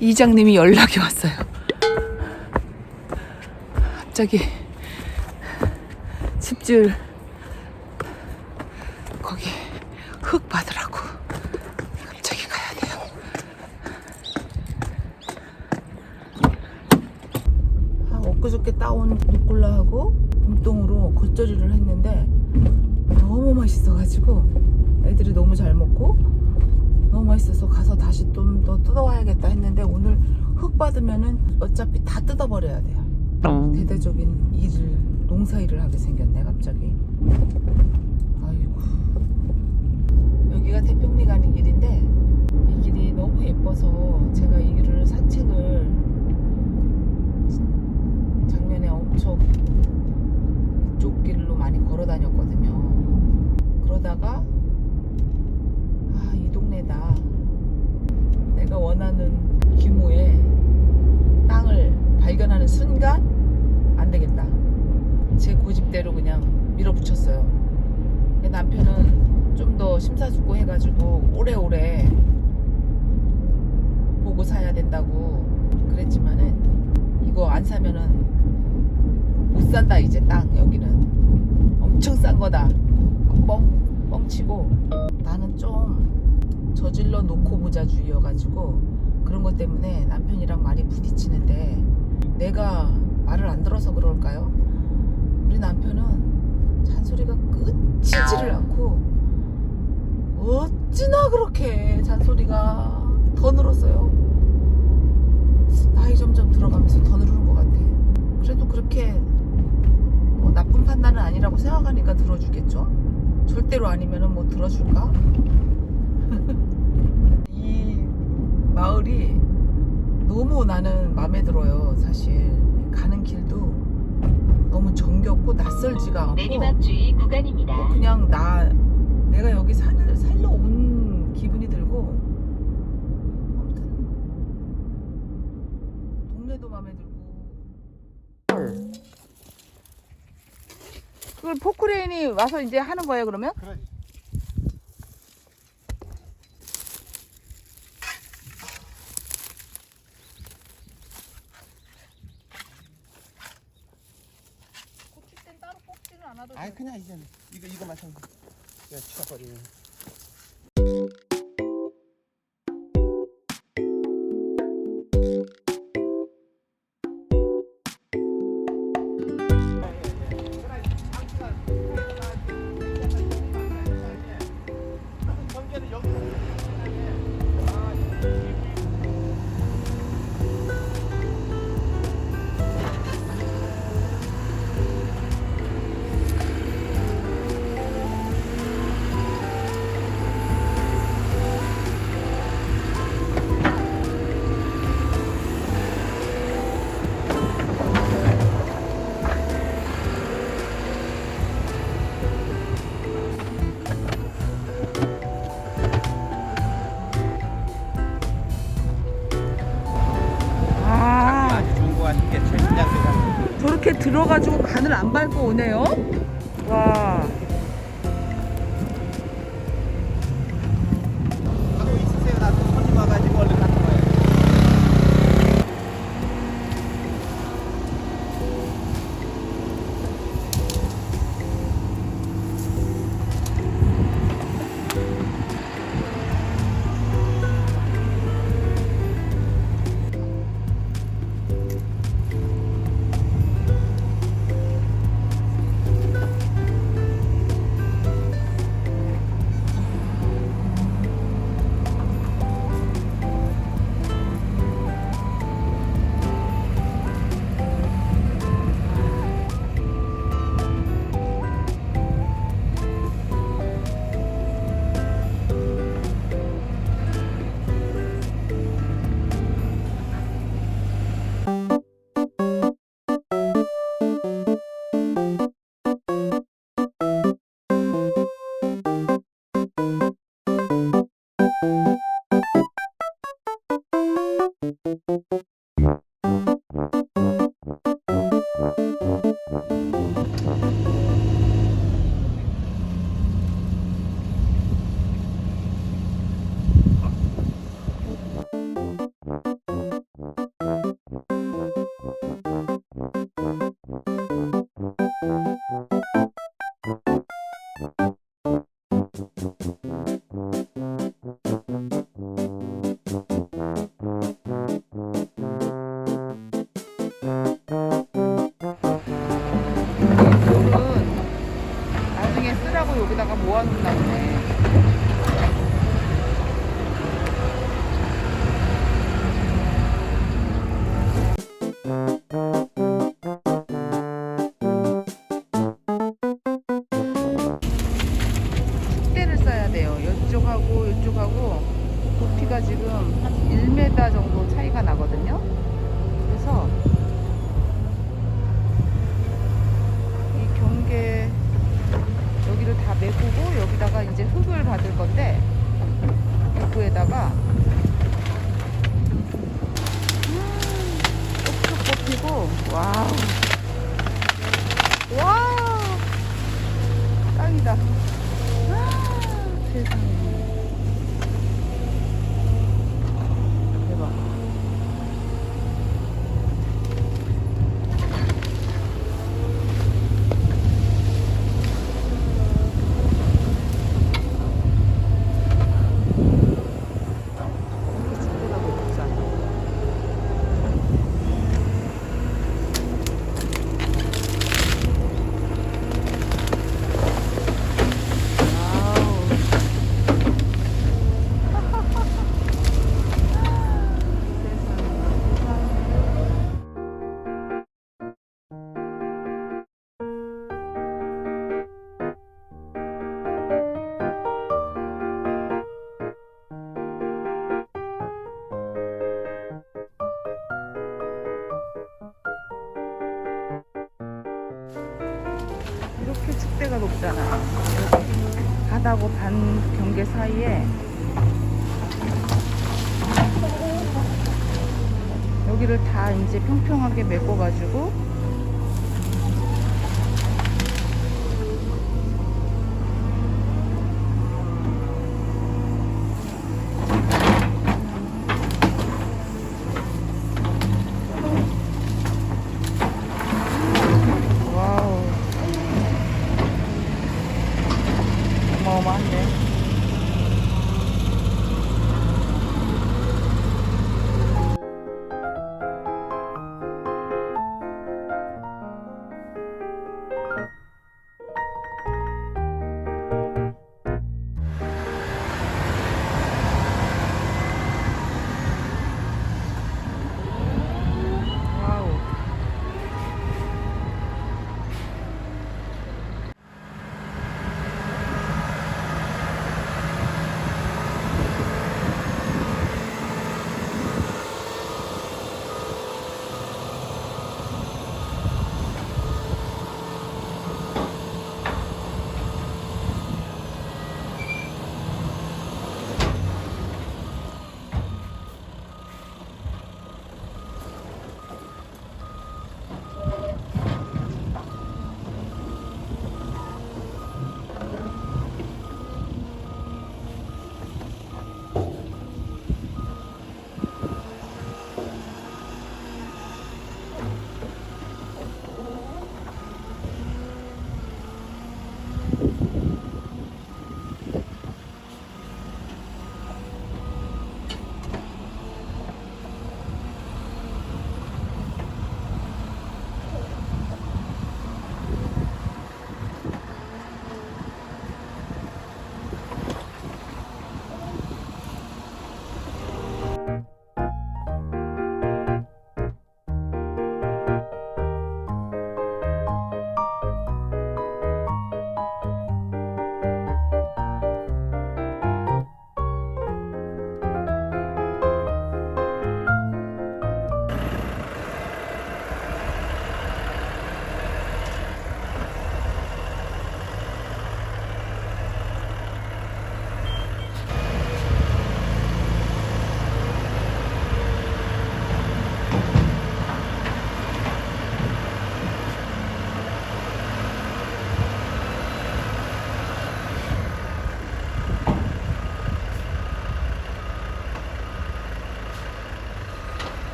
이장님이 연락이 왔어요. 갑자기 집줄 거기 흙 받으라고 갑자기 가야 돼요. 아, 엊그저께 따온 루꼴라하고 봄동으로 겉절이를 했는데 너무 맛있어가지고 애들이 너무 잘 먹고 너무 맛있어서 가서 다시 좀 더 뜯어와야겠다 했는데 오늘 흙 받으면은 어차피 다 뜯어버려야 돼요. 대대적인 일을 농사 일을 하게 생겼네 갑자기. 아이고 여기가 태평리 가는 길인데 이 길이 너무 예뻐서 제가 이 길을 산책을 작년에 엄청 이쪽 길로 많이 걸어 다녔거든요. 그러다가 아 이 동네다. 내가 원하는 규모의 땅을 발견하는 순간 안 되겠다. 제 고집대로 그냥 밀어붙였어요. 근데 남편은 좀 더 심사숙고 해가지고 오래오래 보고 사야 된다고 그랬지만은 이거 안 사면은 못 산다 이제 땅. 여기는 엄청 싼 거다. 뻥 뻥치고. 나는 좀 저질러 놓고 보자 주의여가지고 그런 것 때문에 남편이랑 많이 부딪히는데 내가 말을 안 들어서 그럴까요? 우리 남편은 잔소리가 끝이지를 않고 어찌나 그렇게 잔소리가 더 늘었어요. 나이 점점 들어가면서 더 늘는 것 같아. 그래도 그렇게 뭐 나쁜 판단은 아니라고 생각하니까 들어주겠죠? 절대로 아니면은 뭐 들어줄까? 이 마을이 너무 나는 마음에 들어요, 사실. 가는 길도 너무 정겹고 낯설지가 않고 내리막 주의 구간입니다. 뭐 그냥 나 내가 여기 살, 살러 온 기분이 들고 아무튼 동네도 마음에 들고 그걸 포크레인이 와서 이제 하는 거예요 그러면? 그래. 아이 그냥 이제 이거 이거만 참 그냥 치워 들어가지고 간을 안 밟고 오네요. 와 이제 평평하게 메꿔가지고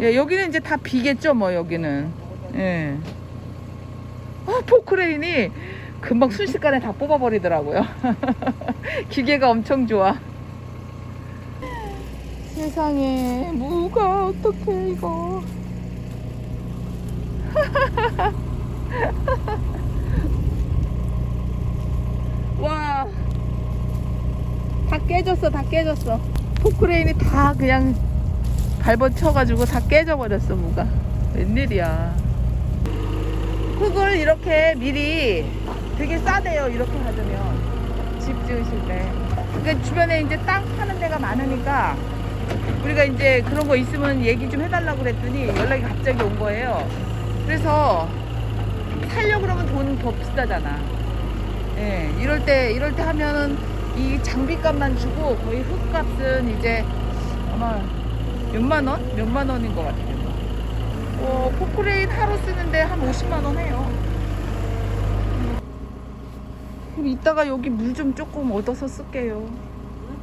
예, 여기는 이제 다 비겠죠, 뭐 여기는. 예. 어, 포크레인이 금방 순식간에 다 뽑아버리더라고요. 기계가 엄청 좋아. 세상에 무가 어떡해 이거. 와. 다 깨졌어, 다 깨졌어. 포크레인이 다 그냥 밟아쳐가지고 다 깨져버렸어, 무가. 웬일이야. 흙을 이렇게 미리 되게 싸대요, 이렇게 하면. 집 지으실 때. 그러니까 주변에 이제 땅 파는 데가 많으니까 우리가 이제 그런 거 있으면 얘기 좀 해달라고 그랬더니 연락이 갑자기 온 거예요. 그래서 살려고 그러면 돈 더 비싸잖아. 예, 이럴 때, 이럴 때 하면은 이 장비값만 주고 거의 흙값은 이제 아마 몇만 원? 몇만 원인 것 같아요. 어, 포크레인 하루 쓰는데 한 50만 원 해요. 그럼 이따가 여기 물 좀 조금 얻어서 쓸게요.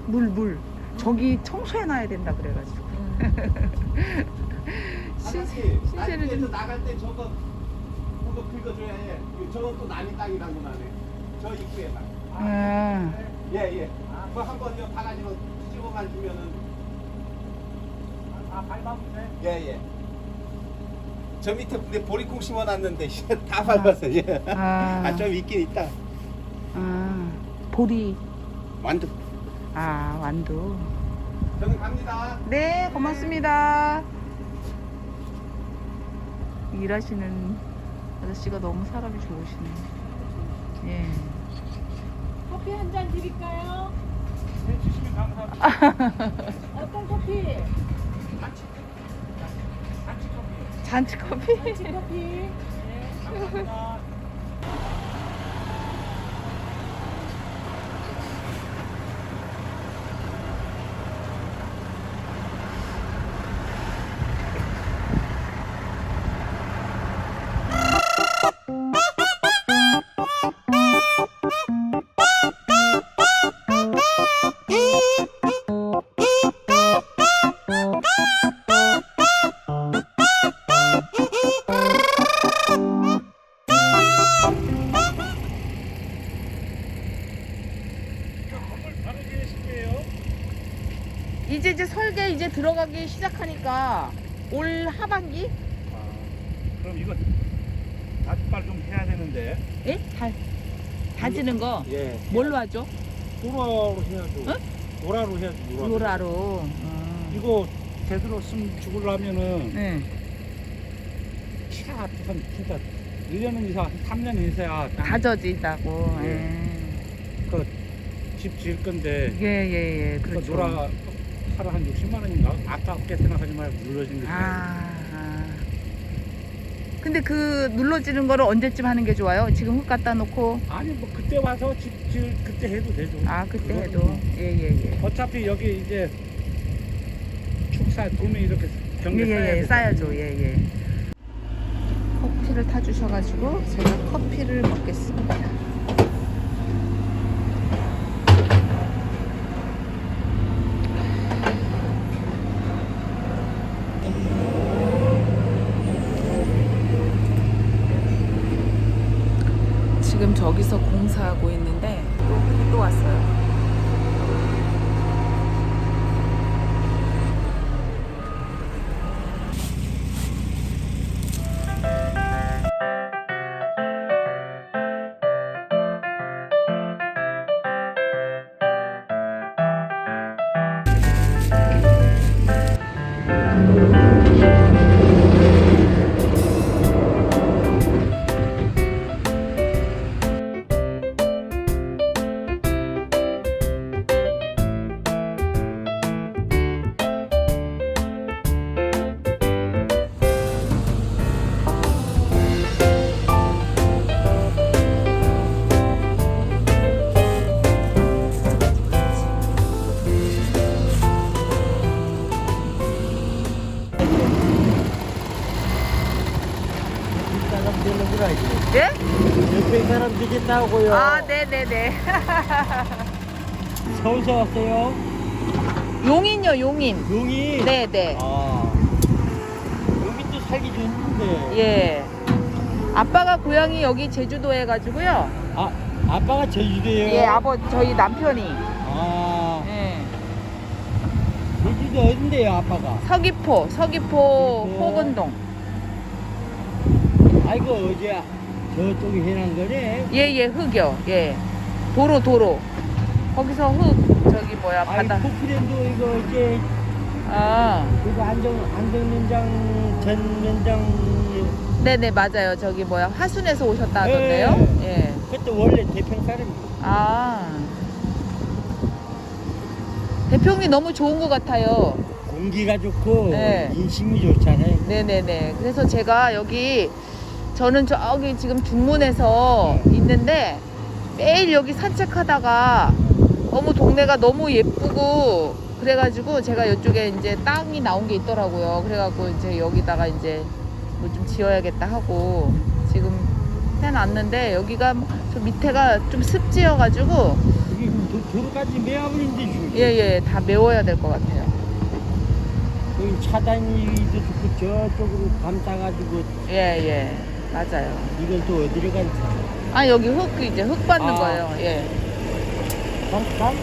물, 물. 저기 청소해놔야 된다 그래가지고. 신- 신세를 좀. 나갈 때 저거 저거 긁어줘야 해. 저건 또 남이 땅이라고 나네. 저 입구에다. 아, 예 예. 그거 한번 저 바가지로 뒤집어만 주면은. 아 밟아보세 예 예. 저 밑에 근데 보리콩 심어놨는데 다 밟았어. 예. 아. 아 좀 있긴 있다. 아, 보리. 완두. 아, 완두. 저는 갑니다. 네, 고맙습니다. 일하시는 아저씨가 너무 사람이 좋으시네. 예. 커피 한 잔 드릴까요? 네, 주시면 감사합니다. 어떤 커피? 잔치 커피. 잔치 커피. 네. 감사합니다. 거 예. 뭘로 하죠? 보라로 해야죠. 응? 보라로 해야지. 보라로. 로라로. 아. 이거 제대로 쓰면 죽으려면은 네. 키가 한 진짜 1년 이상, 한 3년 이상 다져진다고. 예. 예. 집 지을 건데 예, 예, 예. 그 그렇죠. 노라 하루 한 60만 원인가? 아깝게 생각하지 말고 눌러진. 아, 아. 근데 그 눌러지는 거를 언제쯤 하는 게 좋아요? 지금 흙 갖다 놓고? 아니 뭐 그때 와서 집 지을 그때 해도 되죠. 아 그때 그거는 해도? 뭐. 예 예예. 어차피 여기 이제 축사 도매 이렇게 경계 쌓아야 예예 되잖아요. 쌓여줘. 예예. 커피를 타주셔가지고 제가 커피를 먹겠습니다 보여요. 아, 네네네. 서울서 왔어요. 용인요, 용인. 용인? 네네. 아, 용인도 살기 좋은데. 예. 아빠가 고향이 여기 제주도에 가지고요. 아, 아빠가 제주도에요? 예, 아버 저희 남편이. 아, 예. 제주도 어딘데요, 아빠가? 서귀포, 서귀포, 서귀포. 호근동. 아이고, 어제야. 저쪽에 해난 거네? 예, 예, 흙이요. 예. 도로, 도로. 거기서 흙, 저기 뭐야, 아이, 바다. 포크랜도 이거 이제, 아, 그거 안정, 안정면장, 전면장, 네네, 맞아요. 저기 뭐야, 화순에서 오셨다 하던데요. 예. 그것도 원래 대평 사람이에요. 아. 대평이 너무 좋은 것 같아요. 공기가 좋고, 네. 인심이 좋잖아요. 네네네. 그래서 제가 여기 저는 저기 지금 중문에서 있는데 매일 여기 산책하다가 너무 동네가 너무 예쁘고 그래가지고 제가 이쪽에 이제 땅이 나온 게 있더라고요. 그래갖고 이제 여기다가 이제 뭐 좀 지어야겠다 하고 지금 해놨는데 여기가 저 밑에가 좀 습지여가지고 이게 도, 도로까지 지금. 예예 다 메워야 될 것 같아요. 차단위도 좋고 저쪽으로 감싸가지고 예예 맞아요. 이건 또 어디로 가지? 아 여기 흙 이제 흙 받는 아. 거예요. 예. 잠깐.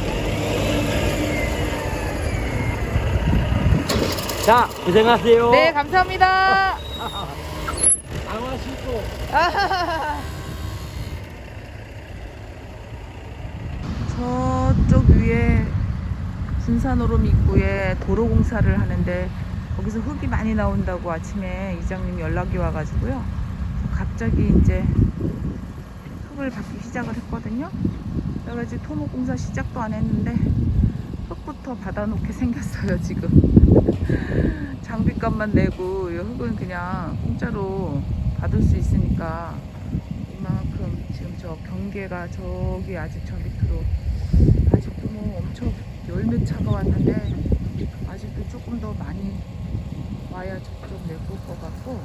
자, 고생하세요. 네, 감사합니다. 강화 신고. 저쪽 위에 군산오름 입구에 도로 공사를 하는데 거기서 흙이 많이 나온다고 아침에 이장님이 연락이 와가지고요. 갑자기 이제 흙을 받기 시작을 했거든요. 그래가지고 토목 공사 시작도 안 했는데 흙부터 받아놓게 생겼어요 지금. 장비값만 내고 이 흙은 그냥 공짜로 받을 수 있으니까 이만큼 지금 저 경계가 저기 아직 저 밑으로 아직도 뭐 엄청 열몇 차가 왔는데 아직도 조금 더 많이 와야 저쪽 내볼 것 같고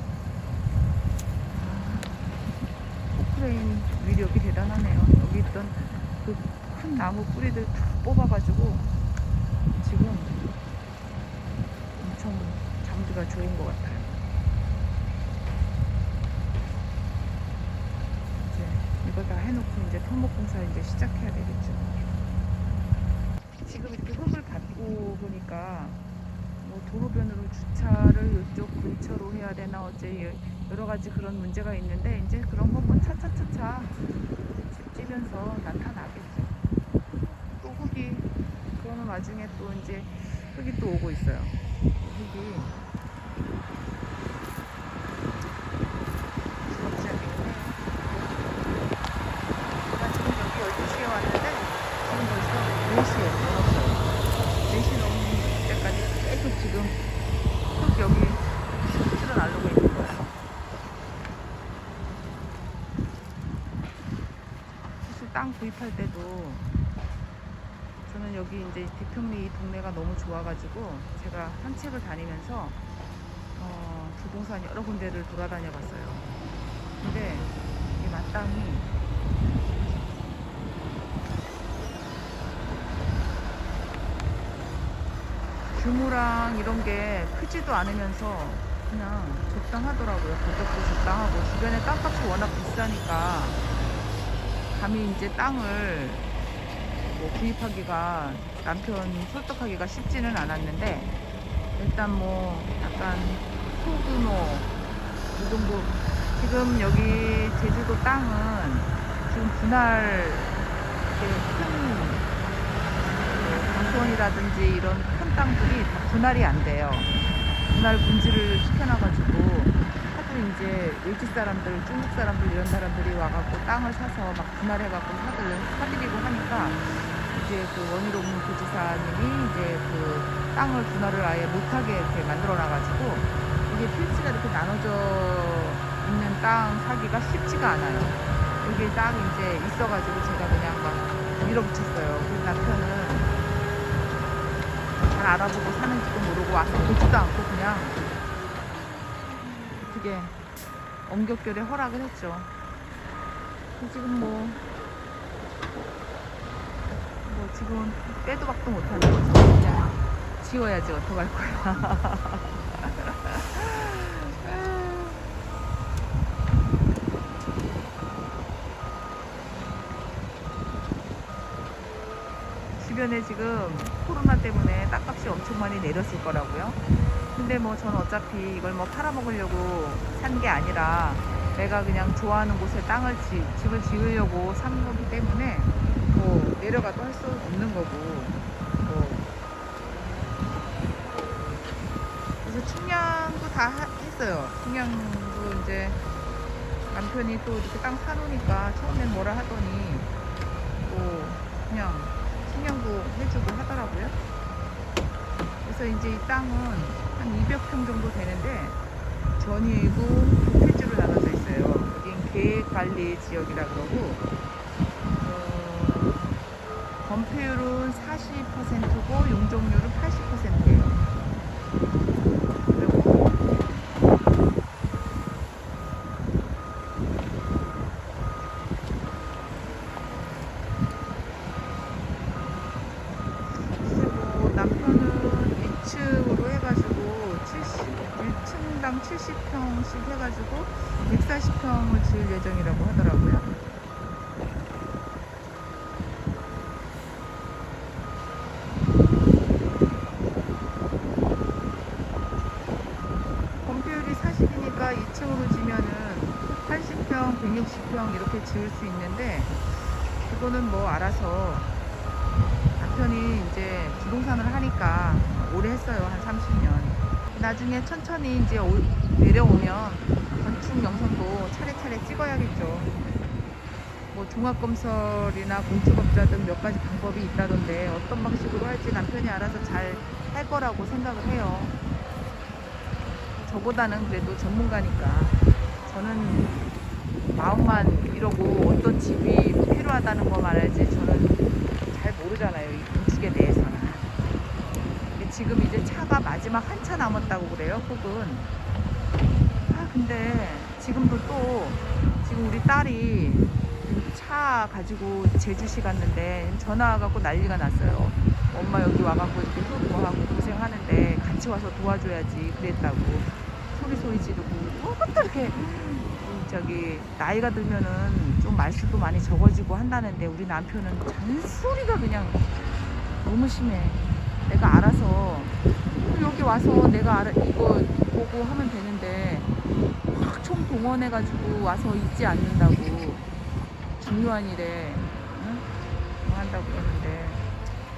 포크레인 위력이 대단하네요. 여기 있던 그 큰 나무 뿌리들 다 뽑아가지고 지금 엄청 장비가 좋은 것 같아요. 이제 이거 다 해놓고 이제 토목 공사 이제 시작해야 되겠죠. 지금 이렇게 흙을 받고 보니까 뭐 도로변으로 주차를 이쪽 근처로 해야 되나 어째 여러 가지 그런 문제가 있는데 이제 그런 거뭐 차차차차 집 지면서 나타나겠죠. 또 흙이 그러는 와중에 또 이제 흙이 또 오고 있어요. 흙이 부럽지 않겠네. 제가 지금 여기 12시에 왔는데 지금 벌써 4시에 넘었어요. 4시 넘는 때까지 계속 지금 흙 여기 실을 나르고 있는 거예요. 사실 땅 구입할 때도 저는 여기 이제 대평리 이 동네가 너무 좋아가지고 제가 산책을 다니면서 어, 부동산 여러 군데를 돌아다녀 봤어요. 근데 이 마땅히 규모랑 이런 게 크지도 않으면서 그냥 적당하더라고요. 가격도 적당하고 주변에 땅값이 워낙 비싸니까 감히 이제 땅을 뭐 구입하기가 남편 설득하기가 쉽지는 않았는데 일단 뭐 약간 소규모 이 정도 지금 여기 제주도 땅은 지금 분할 큰 강수원이라든지 이런 큰 땅들이 다 분할이 안 돼요. 분할 분지를 시켜놔가지고 하도 이제 외지 사람들, 중국 사람들 이런 사람들이 와갖고 땅을 사서 막 분할해갖고 사들 사들이고 하니까 이제 그 원희룡 도지사님이 이제 그 땅을 분할을 아예 못하게 이렇게 만들어놔가지고 이게 필지가 이렇게 나눠져 있는 땅 사기가 쉽지가 않아요. 여기 딱 이제 있어가지고 제가 그냥 막 밀어붙였어요. 그래서 남편은 잘 알아보고 사는지도 모르고 와서 보지도 않고 그냥 그게 엄격결에 허락을 했죠. 지금 뭐, 뭐 지금 빼도 박도 못하는 거죠. 그냥 지워야지 어떡할 거야. 주변에 지금 코로나 때문에 땅값이 엄청 많이 내렸을 거라고요. 근데 뭐 저는 어차피 이걸 뭐 팔아먹으려고 산 게 아니라 내가 그냥 좋아하는 곳에 땅을 지, 집을 지으려고 산 거기 때문에 뭐 내려가도 할 수 없는 거고 뭐 그래서 측량도 다 하- 했어요. 측량도 이제 남편이 또 이렇게 땅 사놓으니까 처음엔 뭐라 하더니 또 그냥 측량도 해주고 하더라고요. 그래서 이제 이 땅은 한 200평 정도 되는데 전이고 두 필지로 나눠져 있어요. 여긴 계획관리 지역이라 그러고 어, 건폐율은 40%고 용적률은 80%예요. 그리고 그리고 남편은 2층으로 해가지고 70, 1층당 70평씩 해가지고 140평을 지을 예정이라고 하더라고요. 건폐율이 40이니까 2층으로 지면은 80평, 160평 이렇게 지을 수 있는데 그거는 뭐 알아서 남편이 이제 부동산을 하니까 오래 했어요. 한 30년. 나중에 천천히 이제 올- 내려오면 건축 영상도 차례차례 찍어야겠죠. 뭐 종합검설이나 공투업자 등 몇 가지 방법이 있다던데 어떤 방식으로 할지 남편이 알아서 잘 할 거라고 생각을 해요. 저보다는 그래도 전문가니까 저는 마음만 이러고 어떤 집이 필요하다는 것만 알지 저는 잘 모르잖아요. 이 건축에 대해서는. 지금 이제 차가 마지막 한 차 남았다고 그래요. 혹은 아 근데 지금도 또 지금 우리 딸이 차 가지고 제주시 갔는데 전화 와갖고 난리가 났어요. 엄마 여기 와갖고 이렇게 효도하고 고생하는데 같이 와서 도와줘야지 그랬다고 소리 소리 지르고 뭐또 이렇게 음, 저기 나이가 들면은 좀 말수도 많이 적어지고 한다는데 우리 남편은 잔소리가 그냥 너무 심해. 내가 알아서 여기 와서 내가 알아 이거 보고 하면 되는데 확총 동원해가지고 와서 있지 않는다고 중요한 일에 응? 뭐 한다고 그러는데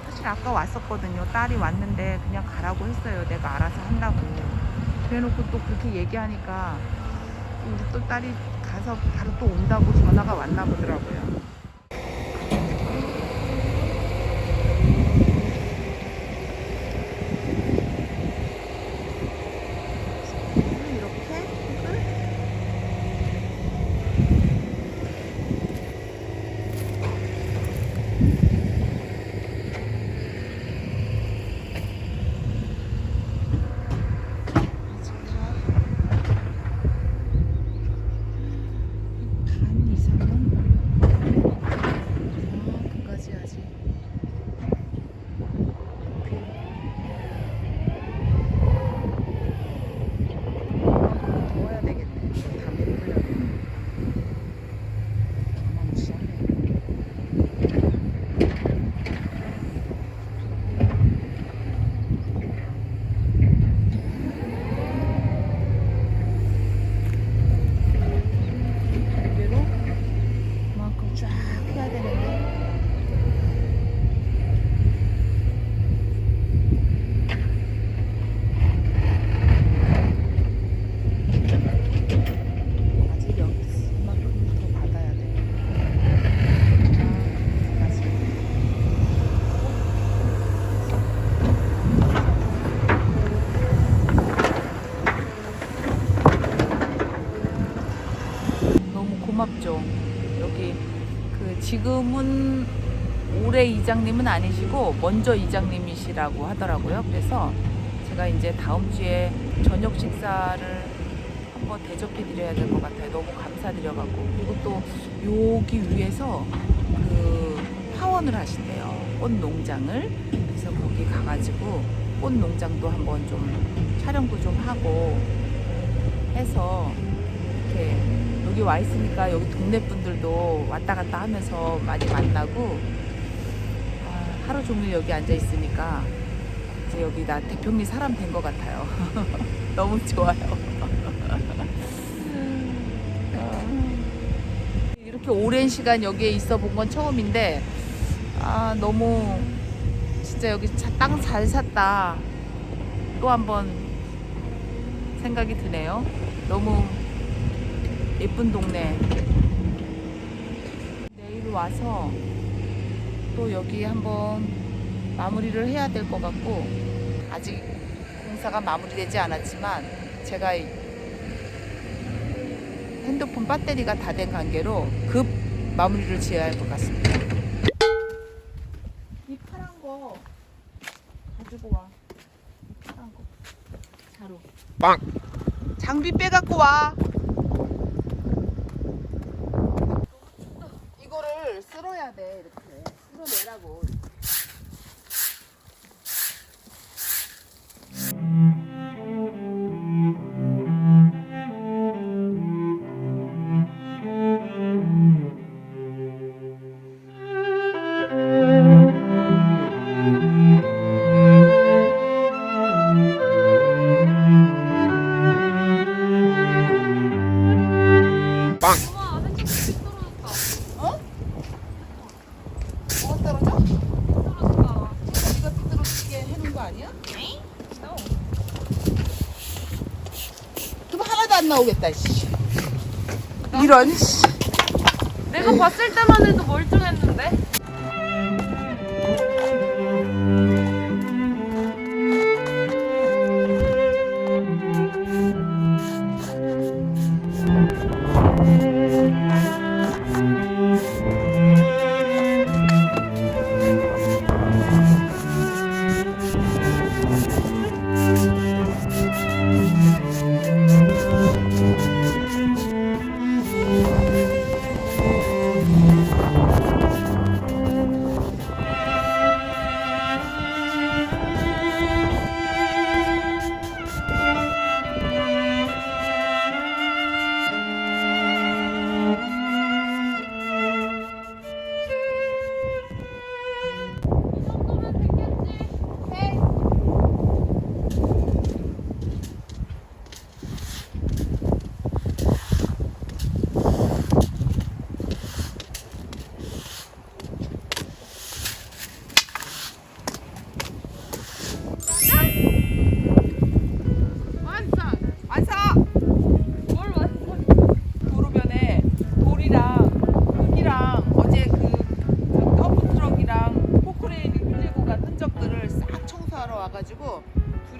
사실 아까 왔었거든요. 딸이 왔는데 그냥 가라고 했어요. 내가 알아서 한다고. 그래놓고 또 그렇게 얘기하니까 우리 또 딸이 가서 바로 또 온다고 전화가 왔나 보더라고요. 이렇게 끝. 반 이상은 아, 그까지 아직 더워야 되겠네. 담배 피려면 어마무시하네. 무게로 그만큼 쫙 해야 되는데 아직 여기만큼 더 받아야 돼. 아, 아직. 너무 고맙죠. 여기 그 지금은 올해 이장님은 아니시고 먼저 이장님이시라고 하더라고요. 그래서 제가 이제 다음 주에 저녁 식사를 한번 대접해 드려야 될 것 같아요. 너무 감사드려갖고 그리고 또 여기 위에서 그 파원을 하신대요. 꽃 농장을 그래서 거기 가가지고 꽃 농장도 한번 좀 촬영도 좀 하고 해서 이렇게 여기 와 있으니까 여기 동네 분들도 왔다 갔다 하면서 많이 만나고 아, 하루 종일 여기 앉아 있으니까 이제 여기 나 대평리 사람 된 것 같아요. 너무 좋아요. 이렇게 오랜 시간 여기에 있어 본 건 처음인데 아 너무 진짜 여기 땅 잘 샀다 또 한 번 생각이 드네요. 너무 예쁜 동네. 내일 와서 또 여기 한번 마무리를 해야 될 것 같고 아직 공사가 마무리되지 않았지만 제가 이 핸드폰 배터리가 다 된 관계로 급 마무리를 지어야 할 것 같습니다. 이 파란 거 가지고 와. 이 파란 거 자루. 빵. 장비 빼갖고 와. 쓸어야 돼 이렇게 쓸어내라고. 이런 씨. 내가 봤을 때만 해도 멀쩡했는데?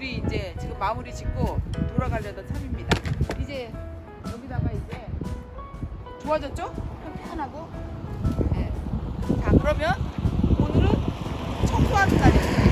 둘이 이제 지금 마무리 짓고 돌아가려던 참입니다. 이제 여기다가 이제 좋아졌죠? 편하고. 네. 자 그러면 오늘은 청소하는 날입니다.